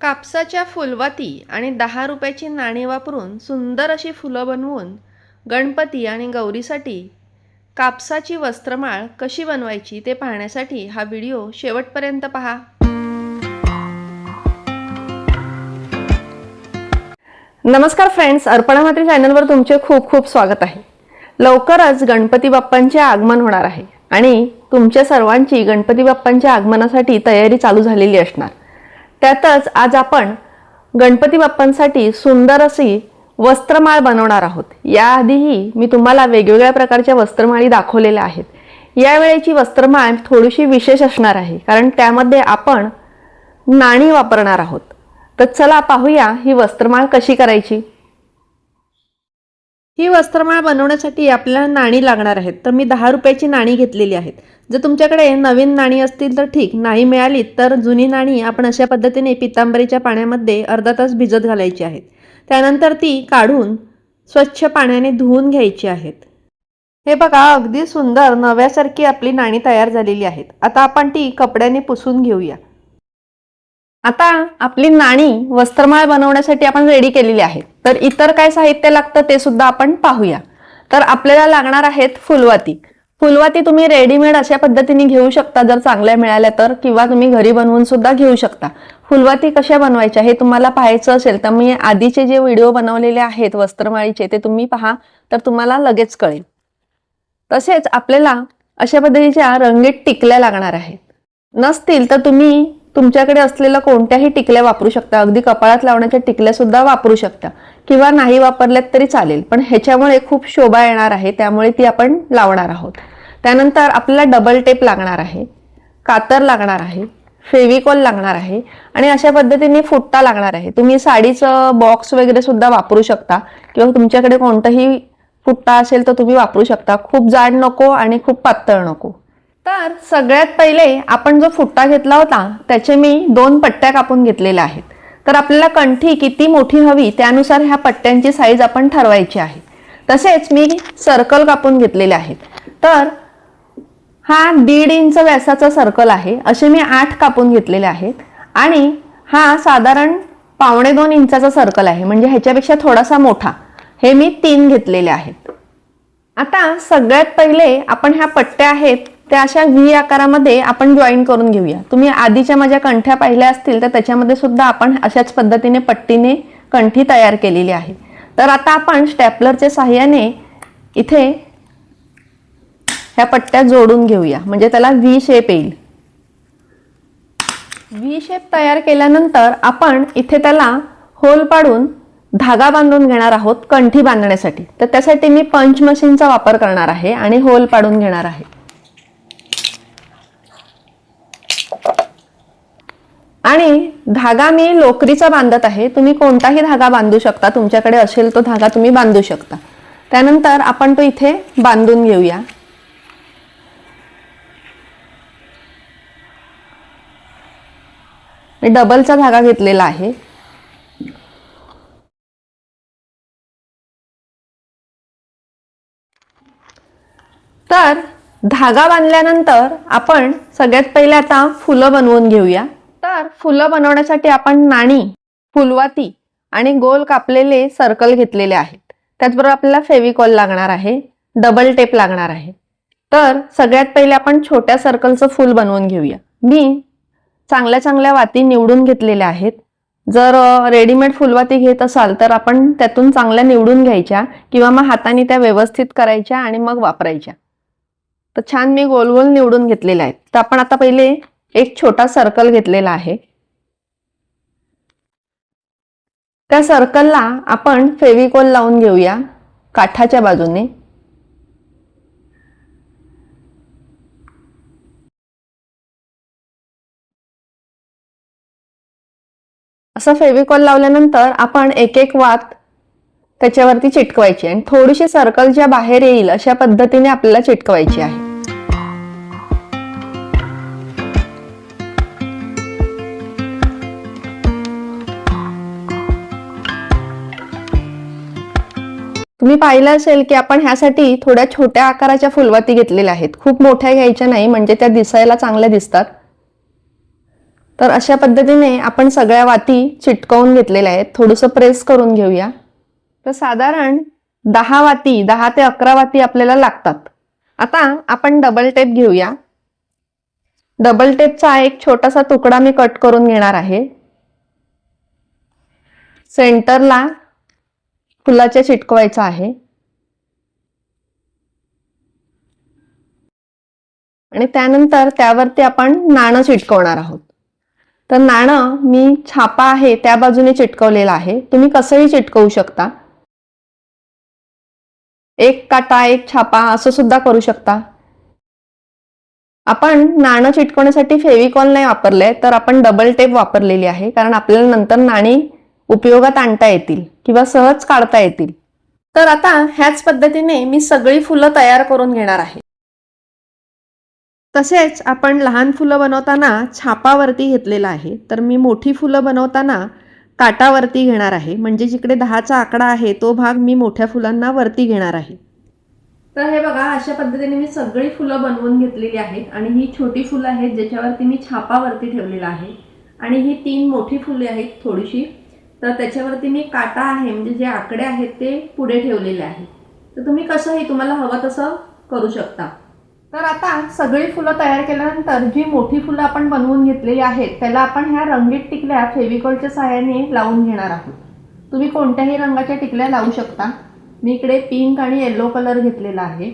कापसाच्या फुलवाती आणि दहा रुपयाची नाणी वापरून सुंदर अशी फुलं बनवून गणपती आणि गौरीसाठी कापसाची वस्त्रमाळ कशी बनवायची ते पाहण्यासाठी हा व्हिडिओ शेवटपर्यंत पहा. नमस्कार फ्रेंड्स अर्पणा मात्री चॅनलवर तुमचे खूप खूप स्वागत आहे. लवकरच गणपती बाप्पांचे आगमन होणार आहे आणि तुमच्या सर्वांची गणपती बाप्पांच्या आगमनासाठी तयारी चालू झालेली असणार. त्यातच आज आपण गणपती बाप्पांसाठी सुंदर अशी वस्त्रमाळ बनवणार आहोत. याआधीही मी तुम्हाला वेगवेगळ्या प्रकारच्या वस्त्रमाळी दाखवलेल्या आहेत. यावेळेची वस्त्रमाळ थोडीशी विशेष असणार आहे कारण त्यामध्ये आपण नाणी वापरणार आहोत. तर चला पाहूया ही वस्त्रमाळ कशी करायची. ही वस्त्रमाळ बनवण्यासाठी आपल्याला नाणी लागणार आहेत. तर मी दहा रुपयाची नाणी घेतलेली आहेत. जर तुमच्याकडे नवीन नाणी असतील तर ठीक. नाही मिळाली तर जुनी नाणी आपण अशा पद्धतीने पितांबरीच्या पाण्यामध्ये अर्धा तास भिजत घालायची आहेत. त्यानंतर ती काढून स्वच्छ पाण्याने धुवून घ्यायची आहेत. हे बघा अगदी सुंदर नव्यासारखी आपली नाणी तयार झालेली आहेत. आता आपण ती कपड्याने पुसून घेऊया. आता आपली नाणी वस्त्रमाळ बनवण्यासाठी आपण रेडी केलेली आहे तर इतर काय साहित्य लागतं ते सुद्धा आपण पाहूया. तर आपल्याला लागणार आहेत फुलवाती. फुलवाती तुम्ही रेडीमेड अशा पद्धतीने घेऊ शकता. जर चांगल्या मिळाल्या तर किंवा तुम्ही घरी बनवून सुद्धा घेऊ शकता. फुलवाती कशा बनवायच्या हे तुम्हाला पाहायचं असेल तर मी आधीचे जे व्हिडिओ बनवलेले आहेत वस्त्रमाळीचे ते तुम्ही पहा तर तुम्हाला लगेच कळेल. तसेच आपल्याला अशा पद्धतीच्या रंगीत टिकल्या लागणार आहेत. नसतील तर तुम्ही तुमच्याकडे असलेल्या कोणत्याही टिकल्या वापरू शकता. अगदी कपाळात लावण्याच्या टिकल्या सुद्धा वापरू शकता. किंवा नाही वापरल्यात तरी चालेल. पण ह्याच्यामुळे खूप शोभा येणार आहे. त्यामुळे ती आपण लावणार आहोत. त्यानंतर आपल्याला डबल टेप लागणार आहे. कातर लागणार आहे. फेविकॉल लागणार आहे. आणि अशा पद्धतीने फुट्टा लागणार आहे. तुम्ही साडीचं बॉक्स वगैरे सुद्धा वापरू शकता. किंवा तुमच्याकडे कोणतंही फुट्टा असेल तर तुम्ही वापरू शकता. खूप जाड नको आणि खूप पातळ नको. तर सगळ्यात पहिले आपण जो फुट्टा घेतला होता त्याचे मी दोन पट्ट्या कापून घेतलेल्या आहेत. तर आपल्याला कंठी किती मोठी हवी त्यानुसार ह्या पट्ट्यांची साईज आपण ठरवायची आहे. तसेच मी सर्कल कापून घेतलेले आहेत. तर हा दीड इंच व्यासाचा सर्कल आहे असे मी आठ कापून घेतलेले आहेत. आणि हा साधारण पावणे दोन इंचाचा सर्कल आहे म्हणजे ह्याच्यापेक्षा थोडासा मोठा. हे मी तीन घेतलेले आहेत. आता सगळ्यात पहिले आपण ह्या पट्ट्या आहेत त्या अशा व्ही आकारामध्ये आपण जॉईन करून घेऊया. तुम्ही आधीच्या माझ्या कंठ्या पाहिल्या असतील तर त्याच्यामध्ये सुद्धा आपण अशाच पद्धतीने पट्टीने कंठी तयार केलेली आहे. तर आता आपण स्टॅपलरच्या साह्याने इथे ह्या पट्ट्या जोडून घेऊया. म्हणजे त्याला व्ही शेप येईल. व्ही शेप तयार केल्यानंतर आपण इथे त्याला होल पाडून धागा बांधून घेणार आहोत कंठी बांधण्यासाठी. तर त्यासाठी मी पंच मशीनचा वापर करणार आहे आणि होल पाडून घेणार आहे. आणि धागा मी लोकरीचा बांधत आहे. तुम्ही कोणताही धागा बांधू शकता. तुमच्याकडे असेल तो धागा तुम्ही बांधू शकता. त्यानंतर आपण तो इथे बांधून घेऊया. मी डबलचा धागा घेतलेला आहे. तर धागा बांधल्यानंतर आपण सगळ्यात पहिले आता फुलं बनवून घेऊया. तर फुलं बनवण्यासाठी आपण नाणी फुलवाती आणि गोल कापलेले सर्कल घेतलेले आहेत. त्याचबरोबर आपल्याला फेविकॉल लागणार आहे डबल टेप लागणार आहे. तर सगळ्यात पहिले आपण छोट्या सर्कलचं फूल बनवून घेऊया. मी चांगल्या चांगल्या वाती निवडून घेतलेल्या आहेत. जर रेडीमेड फुलवाती घेत असाल तर आपण त्यातून चांगल्या निवडून घ्यायच्या किंवा मग हाताने त्या व्यवस्थित करायच्या आणि मग वापरायच्या. तर छान मी गोल गोल निवडून घेतलेल्या आहेत. तर आपण आता पहिले एक छोटा सर्कल घेतलेला आहे. त्या सर्कलला आपण फेविकॉल लावून घेऊया काठाच्या बाजूने. असं फेविकॉल लावल्यानंतर आपण एक एक वात त्याच्यावरती चिटकवायची आणि थोडीशी सर्कल ज्या बाहेर येईल अशा पद्धतीने आपल्याला चिटकवायची आहे. तुम्ही पाहिलं असेल की आपण ह्यासाठी थोड्या छोट्या आकाराच्या फुलवाती घेतलेल्या आहेत. खूप मोठ्या घ्यायच्या नाही म्हणजे त्या दिसायला चांगल्या दिसतात. तर अशा पद्धतीने आपण सगळ्या वाती चिटकवून घेतलेल्या आहेत. थोडंसं प्रेस करून घेऊया. तर साधारण दहा वाती दहा ते अकरा वाती आपल्याला लागतात. आता आपण डबल टेप घेऊया. डबल टेपचा एक छोटासा तुकडा मी कट करून घेणार आहे. सेंटरला फुलाच्या चिटकवायचा आहे. आणि त्यानंतर त्यावरती आपण नाणं चिटकवणार आहोत. तर नाणं मी छापा आहे त्या बाजूने चिटकवलेलं आहे. तुम्ही कसंही चिटकवू शकता. एक काटा एक छापा असं सुद्धा करू शकता. आपण नाणं चिटकवण्यासाठी फेविकॉल नाही वापरलंय तर आपण डबल टेप वापरलेली आहे. कारण आपल्याला नंतर नाणी उपयोगात आणता येतील किंवा सहज काढता येतील. तर आता ह्याच पद्धतीने मी सगळी फुलं तयार करून घेणार आहे. तसेच आपण लहान फुलं बनवताना छापावरती घेतलेला आहे. तर मी मोठी फुलं बनवताना काटावरती घेणार आहे. म्हणजे जिकडे दहाचा आकडा आहे तो भाग मी मोठ्या फुलांना वरती घेणार आहे. तर हे बघा अशा पद्धतीने मी सगळी फुलं बनवून घेतलेली आहेत आणि ही छोटी फुलं आहेत ज्याच्यावरती मी छापावरती ठेवलेलं आहे. आणि ही तीन मोठी फुले आहेत थोडीशी तर त्याच्यावरती मी काटा आहे म्हणजे जे आकडे आहेत ते पुढे ठेवलेले आहेत तर तुम्ही कसंही तुम्हाला हवं तसं करू शकता. तर आता सगळी फुलं तयार केल्यानंतर जी मोठी फुलं आपण बनवून घेतलेली आहेत त्याला आपण ह्या रंगीत टिकल्या फेविकॉलच्या सहाय्याने लावून घेणार आहोत. तुम्ही कोणत्याही रंगाच्या टिकल्या लावू शकता. मी इकडे पिंक आणि येलो कलर घेतलेला आहे.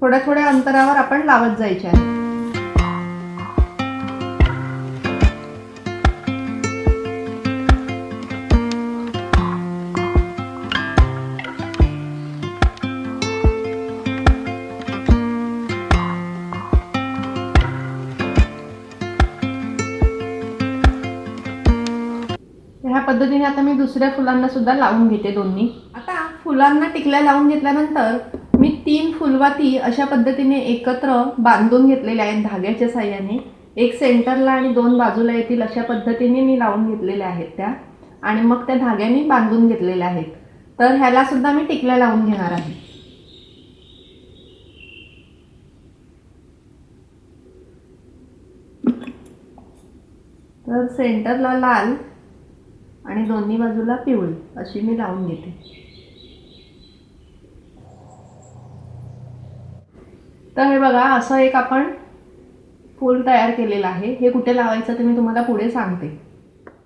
थोड्या थोड्या अंतरावर आपण लावत जायचे आहे. पद्धतीने आता मी दुसऱ्या फुलांना सुद्धा लावून घेते दोन्ही. आता फुलांना टिकल्या लावून घेतल्यानंतर मी तीन फुलवाती अशा पद्धतीने एकत्र बांधून घेतलेल्या आहेत धाग्याच्या साह्याने. एक सेंटरला आणि दोन बाजूला येतील अशा पद्धतीने मी लावून घेतलेल्या आहेत त्या. आणि मग त्या धाग्याने बांधून घेतलेल्या आहेत. तर ह्याला सुद्धा मी टिकल्या लावून घेणार आहे. तर सेंटरला लाल आणि दोन्ही बाजूला पिवळी अशी मी लावून घेते. तर हे बघा असं एक आपण फूल तयार केलेलं आहे. हे कुठे लावायचं ते मी तुम्हाला पुढे सांगते.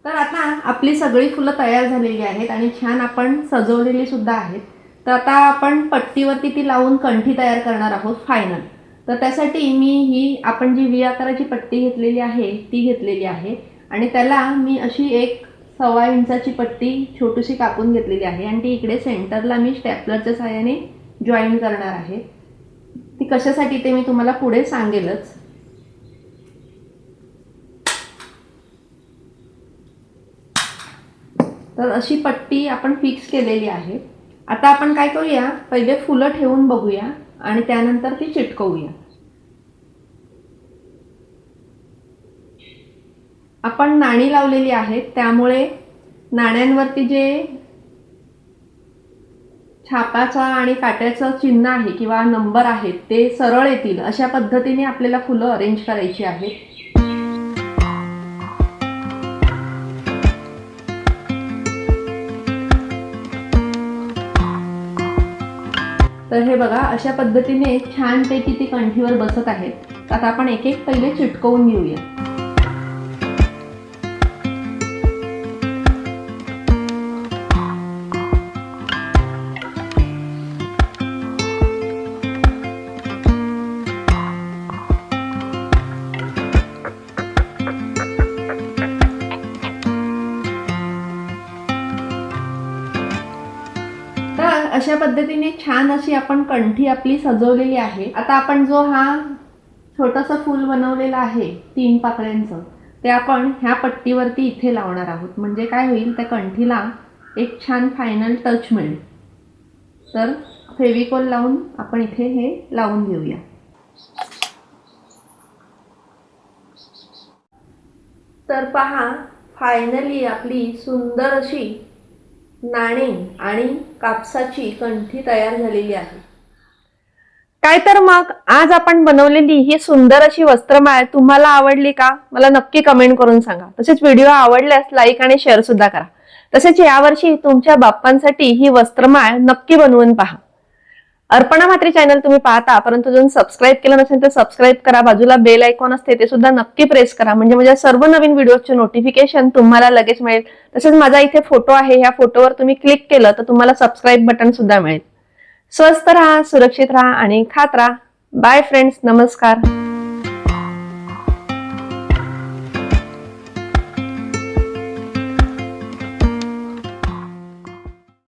तर आता आपली सगळी फुलं तयार झालेली आहेत आणि छान आपण सजवलेली सुद्धा आहेत. तर आता आपण पट्टीवरती ती लावून कंठी तयार करणार आहोत फायनल तर त्यासाठी मी ही आपण जी व्ही आकाराची पट्टी घेतलेली आहे ती घेतलेली आहे. आणि त्याला मी अशी एक सव्वा इंचाची पट्टी छोटीशी कापून घेतलेली आहे आणि ती इकडे सेंटरला मी स्टॅपलरच्या साह्याने जॉईन करणार आहे. ती कशासाठी ते मी तुम्हाला पुढे सांगेलच. तर अशी पट्टी आपण फिक्स केलेली आहे. आता आपण काय करूया? पहिले फुलं ठेवून बघूया आणि त्यानंतर ती चिटकवूया. आपण नाणी लावलेली आहेत त्यामुळे नाण्यांवरती जे छापाचा आणि काट्याचं चिन्ह आहे किंवा नंबर आहेत ते सरळ येतील. अशा पद्धतीने आपल्याला फुलं अरेंज करायची आहेत. तर हे बघा अशा पद्धतीने छानपैकी ती कंठीवर बसत आहेत. आता आपण एक एक पहिले चिटकवून घेऊया. अशा पद्धतीने छान अशी आपण कंठी आपली सजवलेली आहे. आता आपण जो हा छोटंसं फूल बनवलेला आहे तीन पाकळ्यांचं ते आपण ह्या पट्टीवरती इथे लावणार आहोत. म्हणजे काय होईल त्या कंठीला एक छान फायनल टच मिळेल. तर फेविकॉल लावून आपण इथे हे लावून घेऊया. तर पहा फायनली आपली सुंदर अशी नाणे आणि कापसाची कंठी तयार झालेली आहे. काय तर मग आज आपण बनवलेली ही सुंदर अशी वस्त्रमाळ तुम्हाला आवडली का? मला नक्की कमेंट करून सांगा. तसेच व्हिडिओ आवडल्यास लाईक आणि शेअर सुद्धा करा. तसेच यावर्षी तुमच्या बाप्पांसाठी ही वस्त्रमाळ नक्की बनवून पहा. अर्पणा मात्री चॅनल तुम्ही पाहता परंतु जर सबस्क्राईब केलं नसेल तर सबस्क्राईब करा. बाजूला बेल आयकॉन असते ते सुद्धा नक्की प्रेस करा. म्हणजे माझ्या सर्व नवीन व्हिडिओचे नोटिफिकेशन तुम्हाला लगेच मिळेल. तसेच माझा इथे फोटो आहे ह्या फोटोवर तुम्ही क्लिक केलं तर तुम्हाला सबस्क्राईब बटन सुद्धा मिळेल. स्वस्त राहा सुरक्षित राहा आणि खात राहा. बाय फ्रेंड्स नमस्कार.